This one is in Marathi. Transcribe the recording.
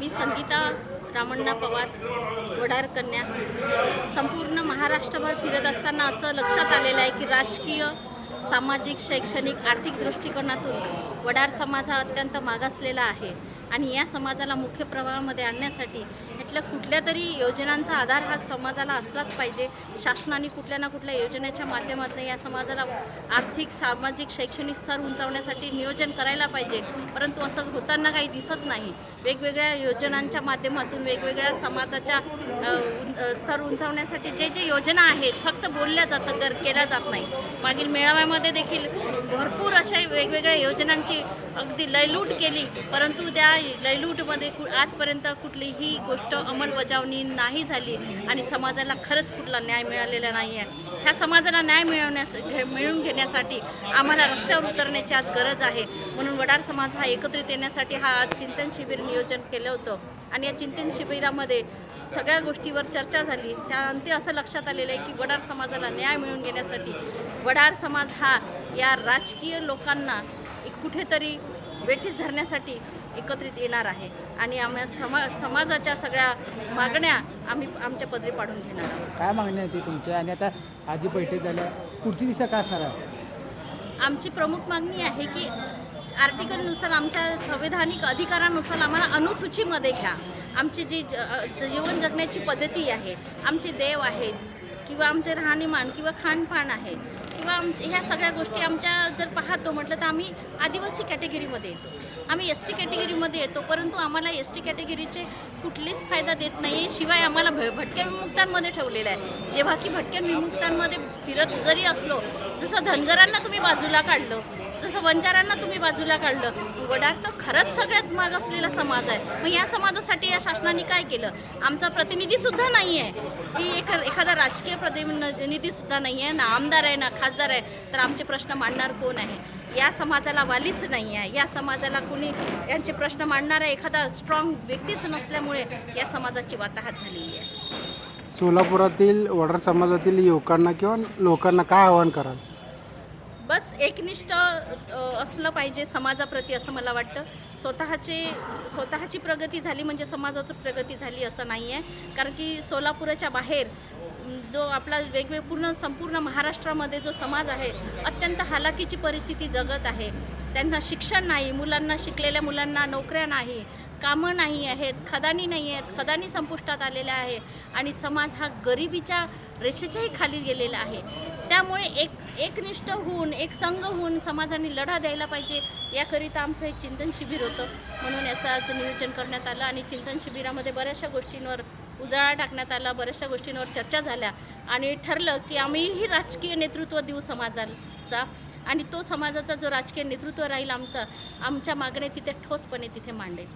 मी संगीता रामण्णा पवार वडार कन्या. संपूर्ण महाराष्ट्रभर फिरत असताना असं लक्षात आलेलं आहे की राजकीय सामाजिक शैक्षणिक आर्थिक दृष्टिकोनातून वडार समाज हा अत्यंत मागासलेला आहे. आणि या समाजाला मुख्य प्रवाहामध्ये आणण्यासाठी कुठल्या कुठल्या तरी योजनांचा आधार हा समाजाला असलाच पाहिजे. शासनाने कुठल्या ना कुठल्या योजनेच्या माध्यमातून या समाजाला आर्थिक सामाजिक शैक्षणिक स्तर उंचावण्यासाठी नियोजन करायला पाहिजे. परंतु असं होताना काही दिसत नाही. वेगवेगळ्या योजनांच्या माध्यमातून वेगवेगळ्या समाजाच्या स्तर उंचावण्यासाठी जे जे योजना आहेत फक्त बोलल्या जातं कर केल्या जात नाही. मागील मेळाव्यामध्ये देखील भरपूर अशा वेगवेगळ्या योजनांची अगदी लयलूट केली. परंतु त्या लयलूटमध्ये कु आजपर्यंत कुठलीही गोष्ट अंमलबजावणी नाही झाली आणि समाजाला खरंच कुठला न्याय मिळालेला नाही आहे ह्या समाजाला न्याय मिळवण्यास घे मिळवून घेण्यासाठी आम्हाला रस्त्यावर उतरण्याची आज गरज आहे. म्हणून वडार समाज हा एकत्रित येण्यासाठी हा आज चिंतन शिबिर नियोजन केलं होतं. आणि या चिंतन शिबिरामध्ये सगळ्या गोष्टीवर चर्चा झाली. त्या अंती असं लक्षात आलेलं आहे की वडार समाजाला न्याय मिळवून घेण्यासाठी वडार समाज हा या राजकीय लोकांना एक कुठेतरी वेठीस धरण्यासाठी एकत्रित येणार आहे. आणि आम्ही समा समाजाच्या सगळ्या मागण्या आम्ही आमच्या पदरी पाडून घेणार आहोत. काय मागणी आहे ती तुमची? आणि आता आजी बैठक झाल्या पुढची दिशा काय असणार आहे? आमची प्रमुख मागणी आहे की आर्टिकलनुसार आमच्या संवैधानिक अधिकारानुसार आम्हाला अनुसूचीमध्ये घ्या. आमची जी जीवन जगण्याची पद्धती आहे आमचे देव आहेत किंवा आमचे राहणीमान किंवा खानपान आहे किंवा आमचे ह्या सगळ्या गोष्टी आमच्या जर पाहतो म्हटलं तर आम्ही आदिवासी कॅटेगरीमध्ये येतो. आम्ही एस टी कॅटेगरीमध्ये येतो परंतु आम्हाला एस टी कॅटेगरीचे कुठलीच फायदा देत नाही शिवाय आम्हाला भ भटक्या विमुक्तांमध्ये ठेवलेलं आहे. जेव्हा की भटक्या विमुक्तांमध्ये फिरत जरी असलो जसं धनगरांना तुम्ही बाजूला काढलं जसं वंचारांना तुम्ही बाजूला काढलं वडार तर खरंच सगळ्यात माग असलेला समाज आहे. मग या समाजासाठी या शासनाने काय केलं? आमचा प्रतिनिधीसुद्धा नाही आहे की एक एखादा राजकीय प्रतिनिधीसुद्धा नाही आहे ना आमदार आहे ना खासदार आहे तर आमचे प्रश्न मांडणार कोण आहे? या समाजाला वालीच नाही आहे या समाजाला कुणी यांचे प्रश्न मांडणारा एखादा स्ट्रॉंग व्यक्तीच नसल्यामुळे या समाजाची वाताहत झालेली आहे. सोलापुरातील वडार समाजातील युवकांना किंवा लोकांना काय आवाहन कराल? बस एकनिष्ठ असलं पाहिजे समाजाप्रती असं मला वाटतं. स्वतःचे स्वतःची प्रगती झाली म्हणजे समाजाची प्रगती झाली असं नाही आहे. कारण की सोलापुराच्या बाहेर जो आपला वेगवेग पूर्ण संपूर्ण महाराष्ट्रामध्ये जो समाज आहे अत्यंत हालाकीची परिस्थिती जगत आहे. त्यांना शिक्षण नाही मुलांना शिकलेल्या मुलांना नोकऱ्या नाही कामं नाही आहेत खदानी नाही आहेत खदानी संपुष्टात आलेल्या आहे आणि समाज हा गरिबीच्या रेषेच्याही खाली गेलेला आहे. त्यामुळे एक एकनिष्ठ होऊन एक संघ होऊन समाजाने लढा द्यायला पाहिजे याकरिता आमचं एक चिंतन शिबिर होतं. म्हणून याचं आज नियोजन करण्यात आलं आणि चिंतन शिबिरामध्ये बऱ्याचशा गोष्टींवर उजाळा टाकण्यात आला बऱ्याचशा गोष्टींवर चर्चा झाल्या आणि ठरलं की आम्हीही राजकीय नेतृत्व देऊ समाजाचा आणि तो समाजाचा जो राजकीय नेतृत्व राहील आमचा आमच्या मागण्या तिथे ठोसपणे तिथे मांडेल.